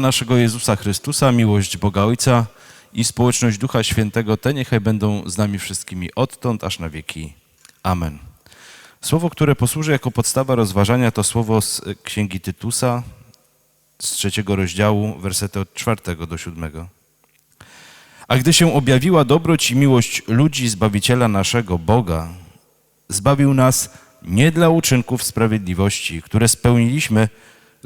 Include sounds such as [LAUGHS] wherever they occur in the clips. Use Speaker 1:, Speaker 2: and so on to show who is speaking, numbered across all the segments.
Speaker 1: naszego Jezusa Chrystusa, miłość Boga Ojca i społeczność Ducha Świętego, te niechaj będą z nami wszystkimi odtąd aż na wieki. Amen. Słowo, które posłuży jako podstawa rozważania, to słowo z Księgi Tytusa z trzeciego rozdziału, wersety od czwartego do siódmego. A gdy się objawiła dobroć i miłość ludzi Zbawiciela naszego Boga, zbawił nas nie dla uczynków sprawiedliwości, które spełniliśmy,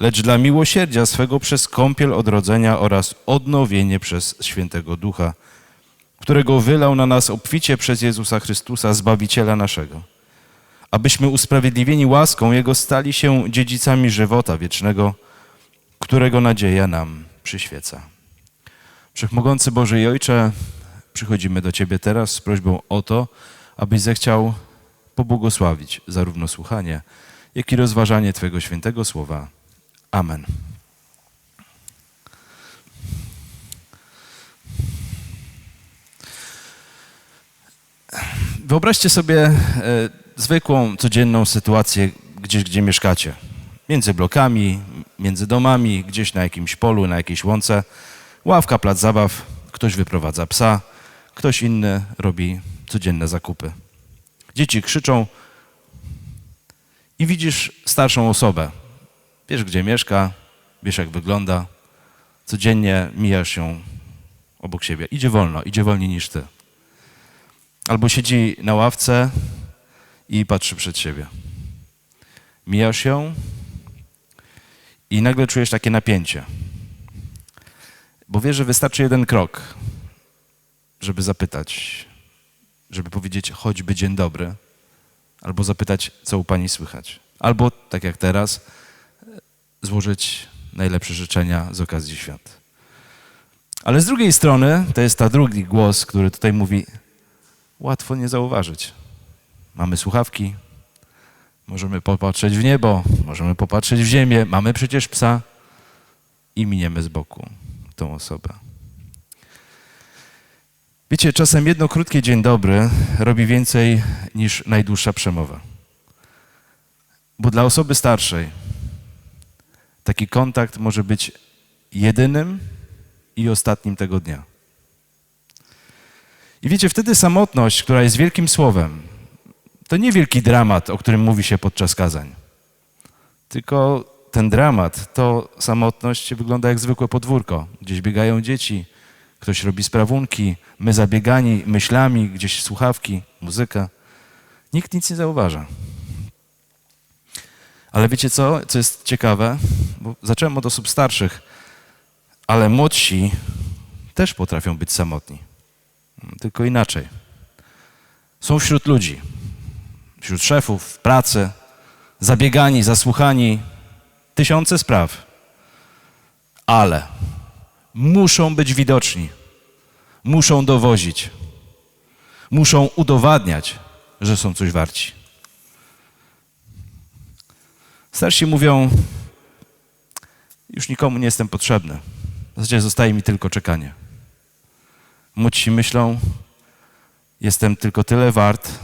Speaker 1: lecz dla miłosierdzia swego przez kąpiel odrodzenia oraz odnowienie przez świętego Ducha, którego wylał na nas obficie przez Jezusa Chrystusa, Zbawiciela naszego, abyśmy usprawiedliwieni łaską Jego stali się dziedzicami żywota wiecznego, którego nadzieja nam przyświeca. Wszechmogący Boże i Ojcze, przychodzimy do Ciebie teraz z prośbą o to, abyś zechciał pobłogosławić zarówno słuchanie, jak i rozważanie Twojego świętego słowa. Amen. Wyobraźcie sobie e, zwykłą, codzienną sytuację gdzieś, gdzie mieszkacie. Między blokami, między domami, gdzieś na jakimś polu, na jakiejś łące. Ławka, plac zabaw, ktoś wyprowadza psa, ktoś inny robi codzienne zakupy. Dzieci krzyczą i widzisz starszą osobę. Wiesz, gdzie mieszka, wiesz, jak wygląda. Codziennie mijasz ją obok siebie. Idzie wolno, idzie wolniej niż ty. Albo siedzi na ławce i patrzy przed siebie. Mijasz ją i nagle czujesz takie napięcie. Bo wiesz, że wystarczy jeden krok, żeby zapytać, żeby powiedzieć choćby dzień dobry, albo zapytać, co u pani słychać. Albo, tak jak teraz, złożyć najlepsze życzenia z okazji świąt. Ale z drugiej strony, to jest ta drugi głos, który tutaj mówi, łatwo nie zauważyć. Mamy słuchawki, możemy popatrzeć w niebo, możemy popatrzeć w ziemię, mamy przecież psa i miniemy z boku tą osobę. Wiecie, czasem jedno krótkie dzień dobry robi więcej niż najdłuższa przemowa. Bo dla osoby starszej taki kontakt może być jedynym i ostatnim tego dnia. I wiecie, wtedy samotność, która jest wielkim słowem, to nie wielki dramat, o którym mówi się podczas kazań. Tylko ten dramat, to samotność wygląda jak zwykłe podwórko. Gdzieś biegają dzieci, ktoś robi sprawunki, my zabiegani myślami, gdzieś słuchawki, muzyka. Nikt nic nie zauważa. Ale wiecie co, co jest ciekawe? Bo zacząłem od osób starszych, ale młodsi też potrafią być samotni. Tylko inaczej. Są wśród ludzi, wśród szefów, w pracy, zabiegani, zasłuchani, tysiące spraw, ale muszą być widoczni, muszą dowozić, muszą udowadniać, że są coś warci. Starsi mówią, już nikomu nie jestem potrzebny. W zasadzie zostaje mi tylko czekanie. Młodsi myślą, jestem tylko tyle wart,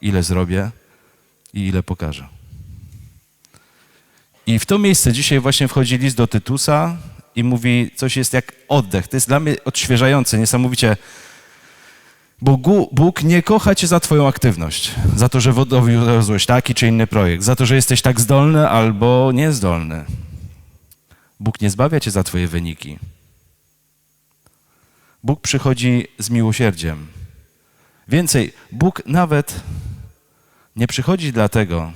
Speaker 1: ile zrobię i ile pokażę. I w to miejsce dzisiaj właśnie wchodzi list do Tytusa i mówi, coś jest jak oddech. To jest dla mnie odświeżające, niesamowicie. Bo Bóg nie kocha cię za twoją aktywność, za to, że dowiozłeś taki czy inny projekt, za to, że jesteś tak zdolny albo niezdolny. Bóg nie zbawia cię za twoje wyniki. Bóg przychodzi z miłosierdziem. Więcej, Bóg nawet nie przychodzi dlatego,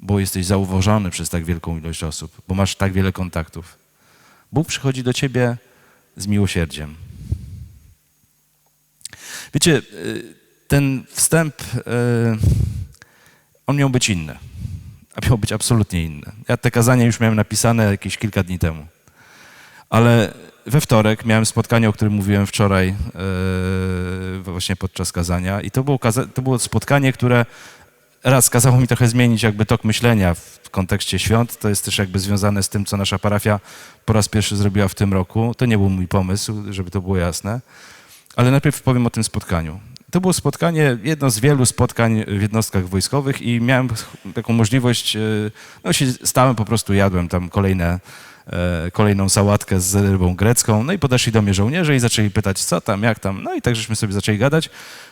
Speaker 1: bo jesteś zauważony przez tak wielką ilość osób, bo masz tak wiele kontaktów. Bóg przychodzi do ciebie z miłosierdziem. Wiecie, y, ten wstęp, y, on miał być inny, a miał być absolutnie inny. Ja te kazania już miałem napisane jakieś kilka dni temu, ale we wtorek miałem spotkanie, o którym mówiłem wczoraj y, właśnie podczas kazania i to było, to było spotkanie, które raz kazało mi trochę zmienić jakby tok myślenia w kontekście świąt. To jest też jakby związane z tym, co nasza parafia po raz pierwszy zrobiła w tym roku. To nie był mój pomysł, żeby to było jasne. Ale najpierw powiem o tym spotkaniu. To było spotkanie, jedno z wielu spotkań w jednostkach wojskowych i miałem taką możliwość, no się stałem, po prostu jadłem tam kolejne e, kolejną sałatkę z rybą grecką. No i podeszli do mnie żołnierze i zaczęli pytać, co tam, jak tam. No i tak żeśmy sobie zaczęli gadać.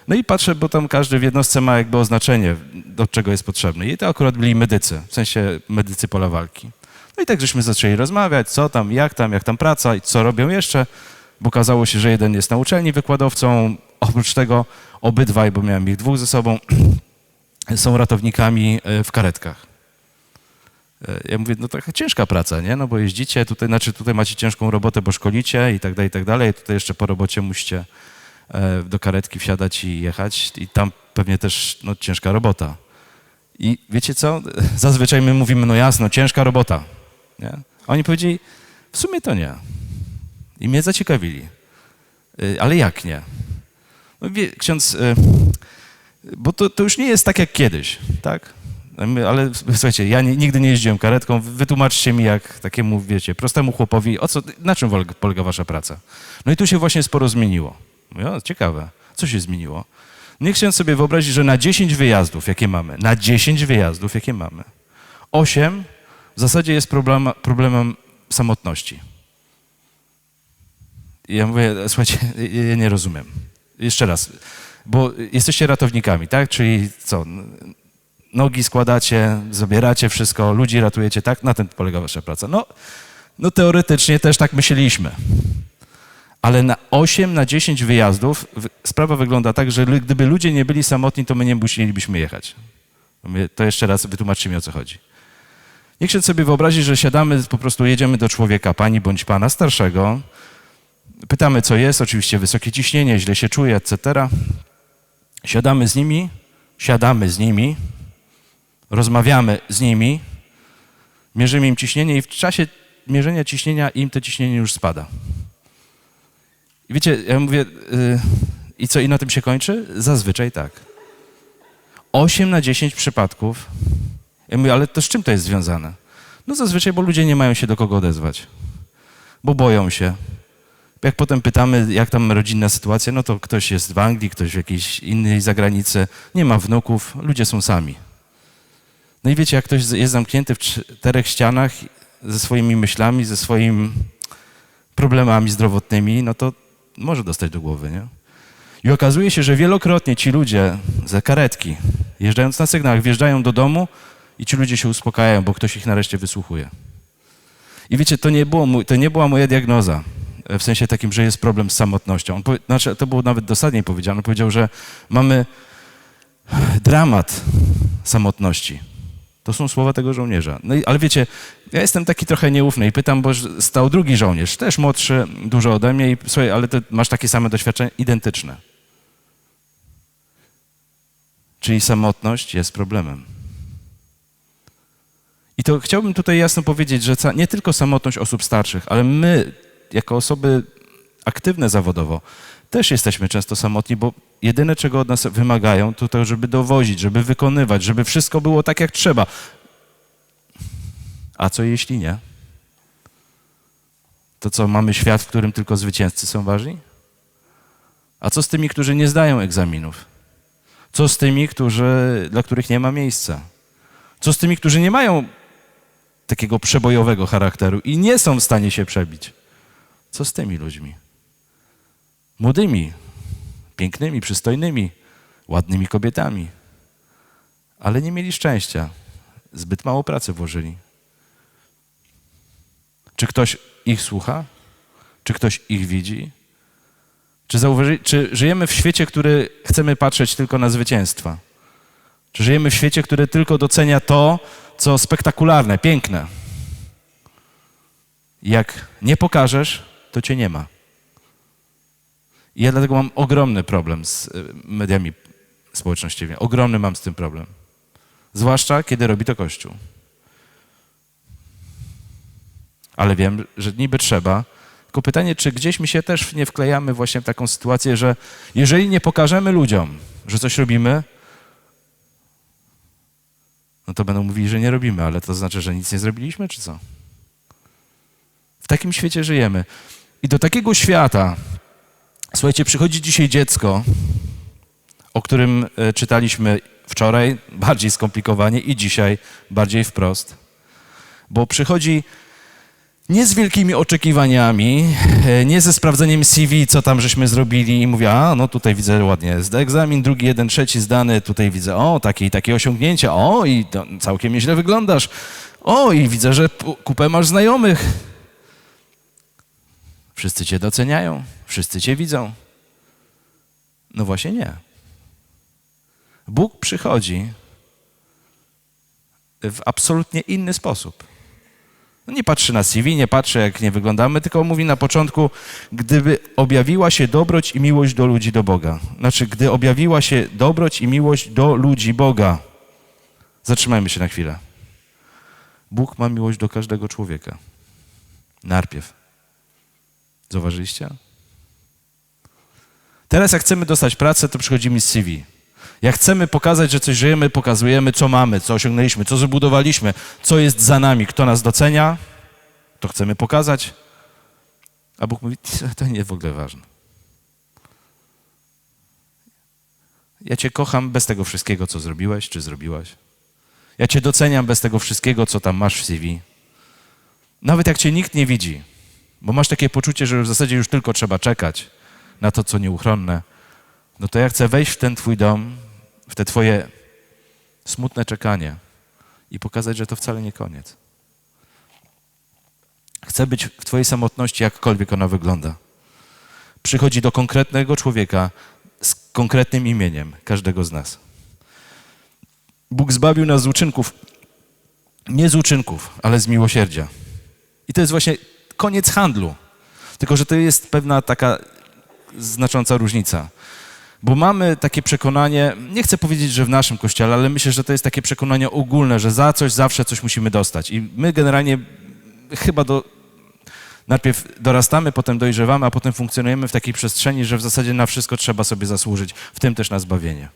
Speaker 1: No i patrzę, bo tam każdy w jednostce ma jakby oznaczenie, do czego jest potrzebny. I to akurat byli medycy, w sensie medycy pola walki. No i tak żeśmy zaczęli rozmawiać, co tam, jak tam, jak tam praca i co robią jeszcze, bo okazało się, że jeden jest na uczelni wykładowcą, oprócz tego obydwaj, bo miałem ich dwóch ze sobą, [CLEARS THROAT] są ratownikami e, w karetkach. E, Ja mówię, no taka ciężka praca, nie? No bo jeździcie, tutaj, znaczy tutaj macie ciężką robotę, bo szkolicie i tak dalej, i tak dalej. Tutaj jeszcze po robocie musicie e, do karetki wsiadać i jechać i tam pewnie też no, ciężka robota. I wiecie co? [LAUGHS] Zazwyczaj my mówimy, no jasno, ciężka robota. Nie? A oni powiedzieli, w sumie to nie. I mnie zaciekawili. Ale jak nie? No wie, ksiądz, y, bo to, to już nie jest tak jak kiedyś, tak? Ale słuchajcie, ja nigdy nie jeździłem karetką. Wytłumaczcie mi, jak takiemu, wiecie, prostemu chłopowi, o co, na czym polega- wasza praca? No i tu się właśnie sporo zmieniło. Mówię, ciekawe, co się zmieniło? Niech ksiądz sobie wyobrazi, że na 10 wyjazdów, jakie mamy, na 10 wyjazdów, jakie mamy, 8 w zasadzie jest problem, problemem samotności. I ja mówię, słuchajcie, ja nie rozumiem. Jeszcze raz, bo jesteście ratownikami, tak? Czyli co? Nogi składacie, zabieracie wszystko, ludzi ratujecie, tak? Na tym polega wasza praca. No, no teoretycznie też tak myśleliśmy. Ale na 8, na 10 wyjazdów sprawa wygląda tak, że gdyby ludzie nie byli samotni, to my nie musielibyśmy jechać. To jeszcze raz wytłumaczcie mi, o co chodzi. Niech się sobie wyobrazi, że siadamy, po prostu jedziemy do człowieka, pani bądź pana starszego, pytamy, co jest, oczywiście wysokie ciśnienie, źle się czuje, etc. Siadamy z nimi, siadamy z nimi, rozmawiamy z nimi, mierzymy im ciśnienie i w czasie mierzenia ciśnienia im to ciśnienie już spada. I wiecie, ja mówię, y, i co, i na tym się kończy? Zazwyczaj tak. 8 na 10 przypadków. Ja mówię, ale to z czym to jest związane? No zazwyczaj, bo ludzie nie mają się do kogo odezwać. Bo boją się. Jak potem pytamy, jak tam rodzinna sytuacja, no to ktoś jest w Anglii, ktoś w jakiejś innej zagranicy, nie ma wnuków, ludzie są sami. No i wiecie, jak ktoś jest zamknięty w czterech ścianach ze swoimi myślami, ze swoimi problemami zdrowotnymi, no to może dostać do głowy, nie? I okazuje się, że wielokrotnie ci ludzie ze karetki, jeżdżając na sygnałach, wjeżdżają do domu i ci ludzie się uspokajają, bo ktoś ich nareszcie wysłuchuje. I wiecie, to nie, było to nie była moja diagnoza, w sensie takim, że jest problem z samotnością. On powie, znaczy, to było nawet dosadnie powiedziane. On powiedział, że mamy dramat samotności. To są słowa tego żołnierza. No i, ale wiecie, ja jestem taki trochę nieufny i pytam, bo stał drugi żołnierz, też młodszy dużo ode mnie i słuchaj, ale ty masz takie same doświadczenia? Identyczne. Czyli samotność jest problemem. I to chciałbym tutaj jasno powiedzieć, że nie tylko samotność osób starszych, ale my, jako osoby aktywne zawodowo, też jesteśmy często samotni, bo jedyne, czego od nas wymagają, to to, żeby dowozić, żeby wykonywać, żeby wszystko było tak, jak trzeba. A co jeśli nie? To co, mamy świat, w którym tylko zwycięzcy są ważni? A co z tymi, którzy nie zdają egzaminów? Co z tymi, którzy, dla których nie ma miejsca? Co z tymi, którzy nie mają takiego przebojowego charakteru i nie są w stanie się przebić? Co z tymi ludźmi? Młodymi, pięknymi, przystojnymi, ładnymi kobietami, ale nie mieli szczęścia. Zbyt mało pracy włożyli. Czy ktoś ich słucha? Czy ktoś ich widzi? Czy, zauważy, czy żyjemy w świecie, który chcemy patrzeć tylko na zwycięstwa? Czy żyjemy w świecie, który tylko docenia to, co spektakularne, piękne? Jak nie pokażesz, to cię nie ma. I ja dlatego mam ogromny problem z y, mediami społecznościowymi. Ogromny mam z tym problem. Zwłaszcza, kiedy robi to Kościół. Ale wiem, że niby trzeba. Tylko pytanie, czy gdzieś my się też nie wklejamy właśnie w taką sytuację, że jeżeli nie pokażemy ludziom, że coś robimy, no to będą mówili, że nie robimy, ale to znaczy, że nic nie zrobiliśmy, czy co? W takim świecie żyjemy. I do takiego świata, słuchajcie, przychodzi dzisiaj dziecko, o którym e, czytaliśmy wczoraj, [LAUGHS] bardziej skomplikowanie, i dzisiaj bardziej wprost. Bo przychodzi Nie z wielkimi oczekiwaniami, e, nie ze sprawdzeniem CV, co tam żeśmy zrobili i mówię, a no tutaj widzę ładnie, zda egzamin, drugi, jeden, trzeci zdany, tutaj widzę, o, takie i takie osiągnięcia, o, i całkiem nieźle wyglądasz, o, i widzę, że kupę masz znajomych. Wszyscy cię doceniają, wszyscy cię widzą. No właśnie nie. Bóg przychodzi w absolutnie inny sposób. No nie patrzy na CV, nie patrzy jak nie wyglądamy, tylko mówi na początku, gdyby objawiła się dobroć i miłość do ludzi do Boga. Znaczy, gdy objawiła się dobroć i miłość do ludzi Boga. Zatrzymajmy się na chwilę. Bóg ma miłość do każdego człowieka. Najpierw. Zauważyliście? Teraz jak chcemy dostać pracę, to przychodzimy z CV. Jak chcemy pokazać, że coś żyjemy, pokazujemy, co mamy, co osiągnęliśmy, co zbudowaliśmy, co jest za nami, kto nas docenia, to chcemy pokazać. A Bóg mówi, to nie w ogóle ważne. Ja Cię kocham bez tego wszystkiego, co zrobiłeś, czy zrobiłaś. Ja Cię doceniam bez tego wszystkiego, co tam masz w CV. Nawet jak Cię nikt nie widzi, bo masz takie poczucie, że w zasadzie już tylko trzeba czekać na to, co nieuchronne, no to ja chcę wejść w ten Twój dom, w te Twoje smutne czekanie i pokazać, że to wcale nie koniec. Chcę być w Twojej samotności, jakkolwiek ona wygląda. Przychodzi do konkretnego człowieka z konkretnym imieniem, każdego z nas. Bóg zbawił nas z uczynków, nie z uczynków, ale z miłosierdzia. I to jest właśnie koniec handlu. Tylko, że to jest pewna taka znacząca różnica. Bo mamy takie przekonanie, nie chcę powiedzieć, że w naszym kościele, ale myślę, że to jest takie przekonanie ogólne, że za coś zawsze coś musimy dostać. I my generalnie chyba do, najpierw dorastamy, potem dojrzewamy, a potem funkcjonujemy w takiej przestrzeni, że w zasadzie na wszystko trzeba sobie zasłużyć, w tym też na zbawienie.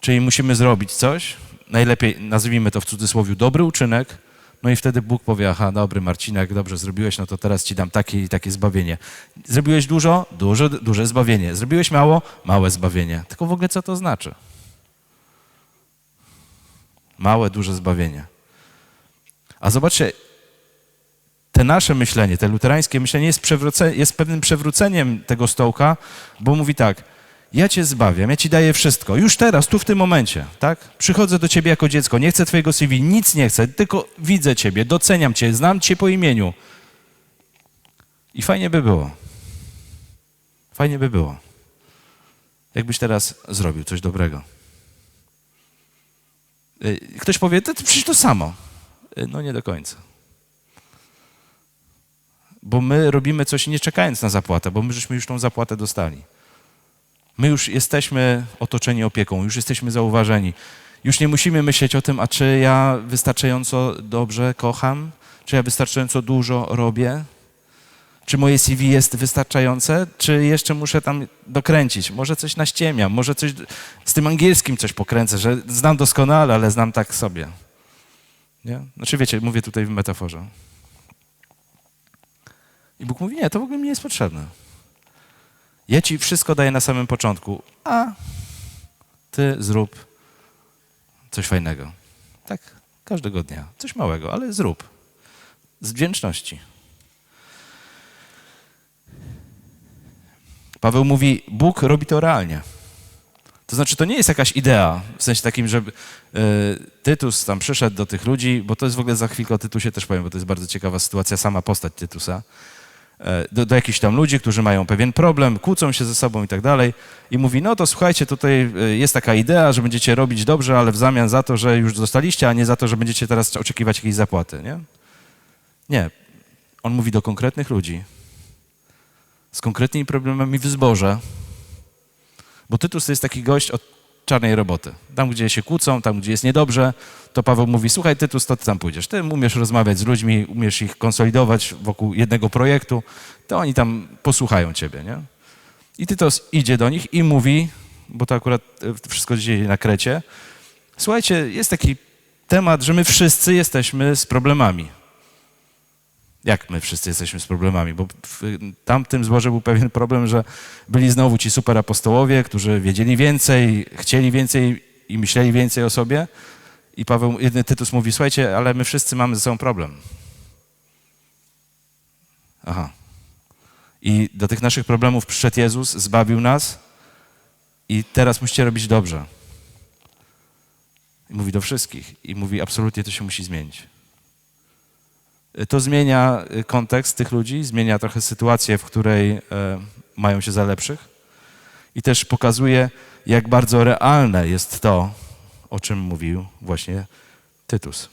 Speaker 1: Czyli musimy zrobić coś, najlepiej nazwijmy to w cudzysłowie dobry uczynek, no i wtedy Bóg powie, aha, dobry Marcinek, dobrze zrobiłeś, no to teraz ci dam takie i takie zbawienie. Zrobiłeś dużo? Duże, duże zbawienie. Zrobiłeś mało? Małe zbawienie. Tylko w ogóle co to znaczy? Małe, duże zbawienie. A zobaczcie, te nasze myślenie, te luterańskie myślenie jest, jest pewnym przewróceniem tego stołka, bo mówi tak, ja cię zbawiam, ja ci daję wszystko, już teraz, tu w tym momencie, tak? Przychodzę do ciebie jako dziecko, nie chcę twojego CV, nic nie chcę, tylko widzę ciebie, doceniam cię, znam cię po imieniu. I fajnie by było. Fajnie by było. Jakbyś teraz zrobił coś dobrego. Y, Ktoś powie, to, przecież to samo. Y, No nie do końca. Bo my robimy coś nie czekając na zapłatę, bo my żeśmy już tą zapłatę dostali. My już jesteśmy otoczeni opieką, już jesteśmy zauważeni. Już nie musimy myśleć o tym, a czy ja wystarczająco dobrze kocham, czy ja wystarczająco dużo robię, czy moje CV jest wystarczające, czy jeszcze muszę tam dokręcić. Może coś naściemiam, może coś z tym angielskim coś pokręcę, że znam doskonale, ale znam tak sobie. Nie? Znaczy wiecie, mówię tutaj w metaforze. I Bóg mówi, nie, to w ogóle mi nie jest potrzebne. Ja ci wszystko daję na samym początku, a ty zrób coś fajnego. Tak, każdego dnia. Coś małego, ale zrób. Z wdzięczności. Paweł mówi, Bóg robi to realnie. To znaczy, to nie jest jakaś idea, w sensie takim, że y, Tytus tam przyszedł do tych ludzi, bo to jest w ogóle za chwilkę o Tytusie też powiem, bo to jest bardzo ciekawa sytuacja, sama postać Tytusa do, do jakichś tam ludzi, którzy mają pewien problem, kłócą się ze sobą i tak dalej. I mówi, no to słuchajcie, tutaj y, jest taka idea, że będziecie robić dobrze, ale w zamian za to, że już dostaliście, a nie za to, że będziecie teraz oczekiwać jakiejś zapłaty, nie? Nie. On mówi do konkretnych ludzi, z konkretnymi problemami w zborze, bo Tytus to jest taki gość od czarnej roboty. Tam, gdzie się kłócą, tam, gdzie jest niedobrze, to Paweł mówi, słuchaj Tytus, to ty tam pójdziesz. Ty umiesz rozmawiać z ludźmi, umiesz ich konsolidować wokół jednego projektu, to oni tam posłuchają ciebie, nie? I Tytus idzie do nich i mówi, bo to akurat e, wszystko dzieje na Krecie, słuchajcie, jest taki temat, że my wszyscy jesteśmy z problemami. Jak my wszyscy jesteśmy z problemami? Bo w tamtym zborze był pewien problem, że byli znowu ci superapostołowie, którzy wiedzieli więcej, chcieli więcej i myśleli więcej o sobie. I Paweł, jeden Tytus mówi, słuchajcie, ale my wszyscy mamy ze sobą problem. Aha. I do tych naszych problemów przyszedł Jezus, zbawił nas i teraz musicie robić dobrze. I mówi do wszystkich. I mówi, absolutnie to się musi zmienić. To zmienia y, kontekst tych ludzi, zmienia trochę sytuację, w której e, mają się za lepszych i też pokazuje, jak bardzo realne jest to, o czym mówił właśnie Tytus.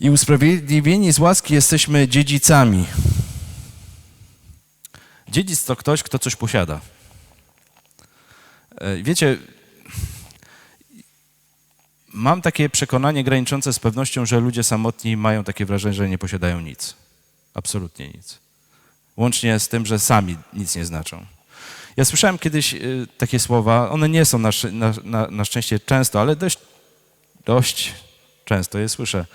Speaker 1: I usprawiedliwieni z łaski jesteśmy dziedzicami. Dziedzic to ktoś, kto coś posiada. E, Wiecie, mam takie przekonanie graniczące z pewnością, że ludzie samotni mają takie wrażenie, że nie posiadają nic. Absolutnie nic. Łącznie z tym, że sami nic nie znaczą. Ja słyszałem kiedyś y, takie słowa, one nie są na, na, na szczęście często, ale dość, dość często je słyszę.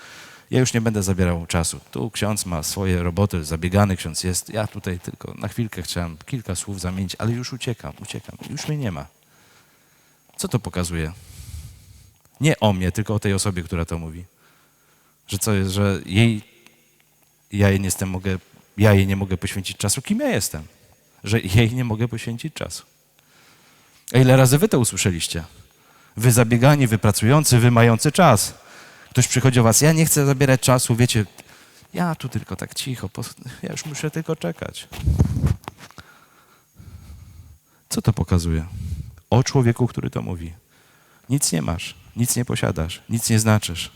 Speaker 1: Ja już nie będę zabierał czasu. Tu ksiądz ma swoje roboty, zabiegany ksiądz jest. Ja tutaj tylko na chwilkę chciałem kilka słów zamienić, ale już uciekam, uciekam. Już mnie nie ma. Co to pokazuje? Nie o mnie, tylko o tej osobie, która to mówi. Że co jest, że jej, ja jej nie jestem, mogę, ja jej nie mogę poświęcić czasu. Kim ja jestem? Że jej nie mogę poświęcić czasu. A ile razy wy to usłyszeliście? Wy zabiegani, wy pracujący, wy mający czas. Ktoś przychodzi o was, ja nie chcę zabierać czasu, wiecie, ja tu tylko tak cicho, ja już muszę tylko czekać. Co to pokazuje? O człowieku, który to mówi. Nic nie masz, nic nie posiadasz, nic nie znaczysz.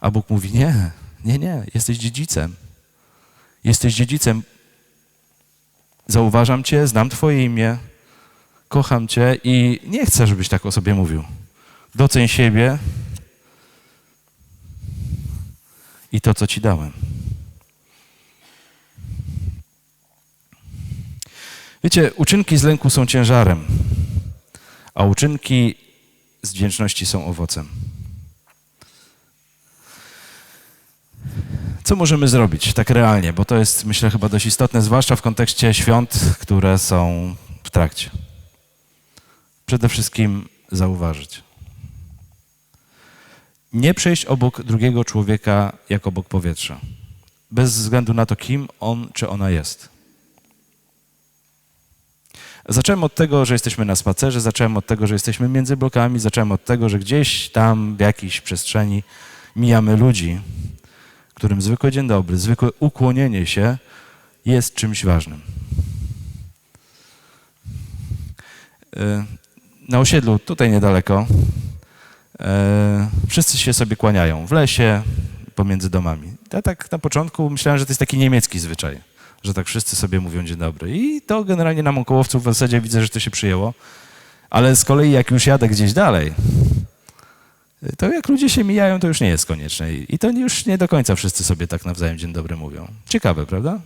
Speaker 1: A Bóg mówi: Nie, nie, nie, jesteś dziedzicem. Jesteś dziedzicem. Zauważam Cię, znam Twoje imię, kocham Cię i nie chcę, żebyś tak o sobie mówił. Doceń siebie i to, co Ci dałem. Wiecie, uczynki z lęku są ciężarem, a uczynki z wdzięczności są owocem. Co możemy zrobić tak realnie? Bo to jest, myślę, chyba dość istotne, zwłaszcza w kontekście świąt, które są w trakcie. Przede wszystkim zauważyć. Nie przejść obok drugiego człowieka jak obok powietrza. Bez względu na to, kim on czy ona jest. Zacząłem od tego, że jesteśmy na spacerze, zacząłem od tego, że jesteśmy między blokami, zacząłem od tego, że gdzieś tam w jakiejś przestrzeni mijamy ludzi, którym zwykły dzień dobry, zwykłe ukłonienie się jest czymś ważnym. E, Na osiedlu, tutaj niedaleko, e, wszyscy się sobie kłaniają w lesie, pomiędzy domami. Ja tak na początku myślałem, że to jest taki niemiecki zwyczaj, że tak wszyscy sobie mówią dzień dobry. I to generalnie na Mąkołowcu w zasadzie widzę, że to się przyjęło. Ale z kolei jak już jadę gdzieś dalej, to jak ludzie się mijają, to już nie jest konieczne. I to już nie do końca wszyscy sobie tak nawzajem dzień dobry mówią. Ciekawe, prawda?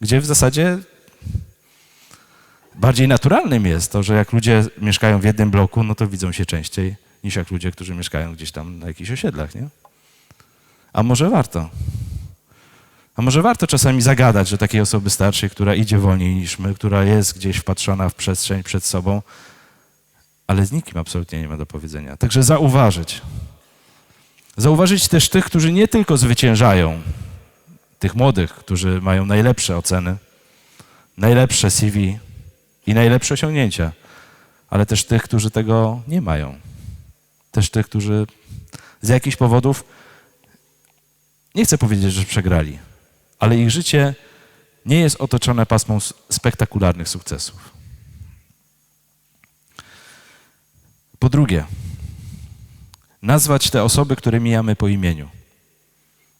Speaker 1: Gdzie w zasadzie bardziej naturalnym jest to, że jak ludzie mieszkają w jednym bloku, no to widzą się częściej niż jak ludzie, którzy mieszkają gdzieś tam na jakichś osiedlach, nie? A może warto? A może warto czasami zagadać do takiej osoby starszej, która idzie wolniej niż my, która jest gdzieś wpatrzona w przestrzeń przed sobą, ale z nikim absolutnie nie ma do powiedzenia. Także zauważyć. Zauważyć też tych, którzy nie tylko zwyciężają, tych młodych, którzy mają najlepsze oceny, najlepsze CV i najlepsze osiągnięcia, ale też tych, którzy tego nie mają. Też tych, którzy z jakichś powodów, nie chcę powiedzieć, że przegrali, ale ich życie nie jest otoczone pasmą spektakularnych sukcesów. Po drugie, nazwać te osoby, które mijamy po imieniu.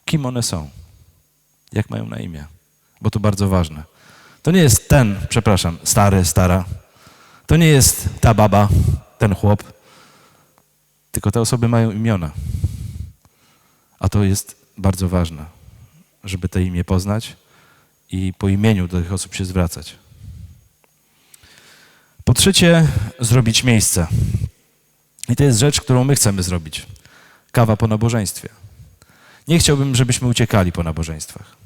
Speaker 1: Kim one są? Jak mają na imię? Bo to bardzo ważne. To nie jest ten, przepraszam, stary, stara. To nie jest ta baba, ten chłop. Tylko te osoby mają imiona. A to jest bardzo ważne, żeby te imię poznać i po imieniu do tych osób się zwracać. Po trzecie, zrobić miejsce. I to jest rzecz, którą my chcemy zrobić. Kawa po nabożeństwie. Nie chciałbym, żebyśmy uciekali po nabożeństwach.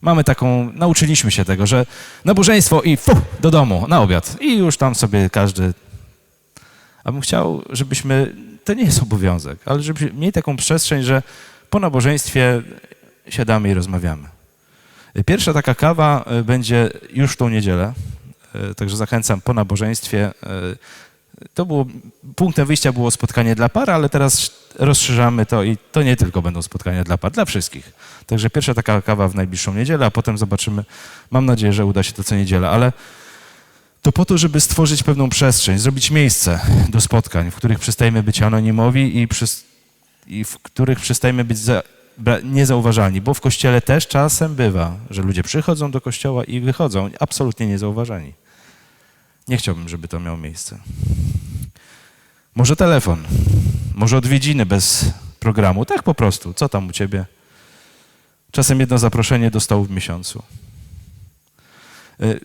Speaker 1: Mamy taką, nauczyliśmy się tego, że nabożeństwo i fu, do domu, na obiad. I już tam sobie każdy. A bym chciał, żebyśmy, to nie jest obowiązek, ale żebyśmy mieli taką przestrzeń, że po nabożeństwie siadamy i rozmawiamy. Pierwsza taka kawa e, będzie już w tą niedzielę, e, także zachęcam po nabożeństwie. e, To było, punktem wyjścia było spotkanie dla par, ale teraz rozszerzamy to i to nie tylko będą spotkania dla par, dla wszystkich. Także pierwsza taka kawa w najbliższą niedzielę, a potem zobaczymy, mam nadzieję, że uda się to co niedzielę, ale to po to, żeby stworzyć pewną przestrzeń, zrobić miejsce do spotkań, w których przestajemy być anonimowi i, przys- i w których przestajemy być za, niezauważalni, bo w kościele też czasem bywa, że ludzie przychodzą do kościoła i wychodzą absolutnie niezauważani. Nie chciałbym, żeby to miało miejsce. Może telefon, może odwiedziny bez programu, tak po prostu. Co tam u ciebie? Czasem jedno zaproszenie do stołu w miesiącu. Y,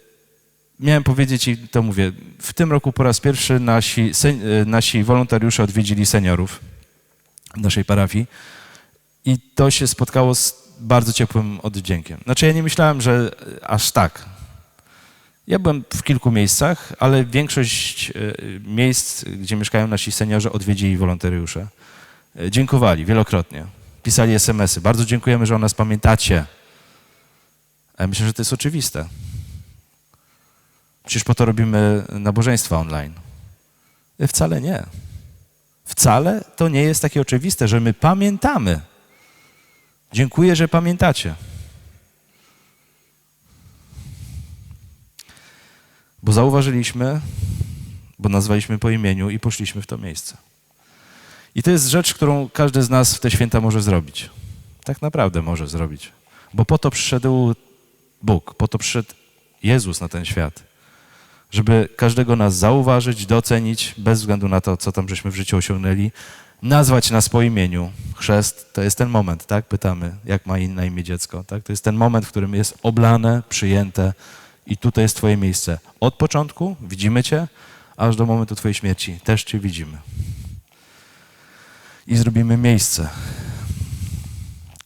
Speaker 1: Miałem powiedzieć i to mówię. W tym roku po raz pierwszy nasi, y, nasi wolontariusze odwiedzili seniorów w naszej parafii i to się spotkało z bardzo ciepłym odwdziękiem. Znaczy ja nie myślałem, że aż tak. Ja byłem w kilku miejscach, ale większość y, miejsc, gdzie mieszkają nasi seniorzy, odwiedzili wolontariusze. Y, Dziękowali wielokrotnie. Pisali SMS-y. Bardzo dziękujemy, że o nas pamiętacie. A ja myślę, że to jest oczywiste. Przecież po to robimy nabożeństwa online. Y, Wcale nie. Wcale to nie jest takie oczywiste, że my pamiętamy. Dziękuję, że pamiętacie. Bo zauważyliśmy, bo nazwaliśmy po imieniu i poszliśmy w to miejsce. I to jest rzecz, którą każdy z nas w te święta może zrobić. Tak naprawdę może zrobić. Bo po to przyszedł Bóg, po to przyszedł Jezus na ten świat żeby każdego nas zauważyć, docenić, bez względu na to, co tam żeśmy w życiu osiągnęli, nazwać nas po imieniu. Chrzest to jest ten moment, tak? Pytamy, jak ma na imię dziecko, tak? To jest ten moment, w którym jest oblane, przyjęte i tutaj jest twoje miejsce. Od początku widzimy cię, aż do momentu twojej śmierci też cię widzimy. I zrobimy miejsce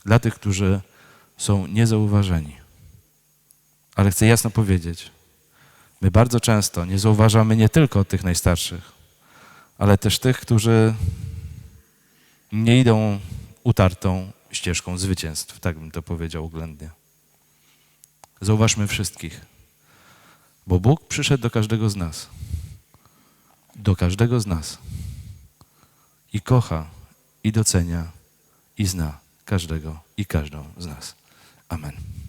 Speaker 1: dla tych, którzy są niezauważeni. Ale chcę jasno powiedzieć, My bardzo często nie zauważamy nie tylko tych najstarszych, ale też tych, którzy nie idą utartą ścieżką zwycięstw, tak bym to powiedział oględnie. Zauważmy wszystkich, bo Bóg przyszedł do każdego z nas. Do każdego z nas. I kocha, i docenia, i zna każdego i każdą z nas. Amen.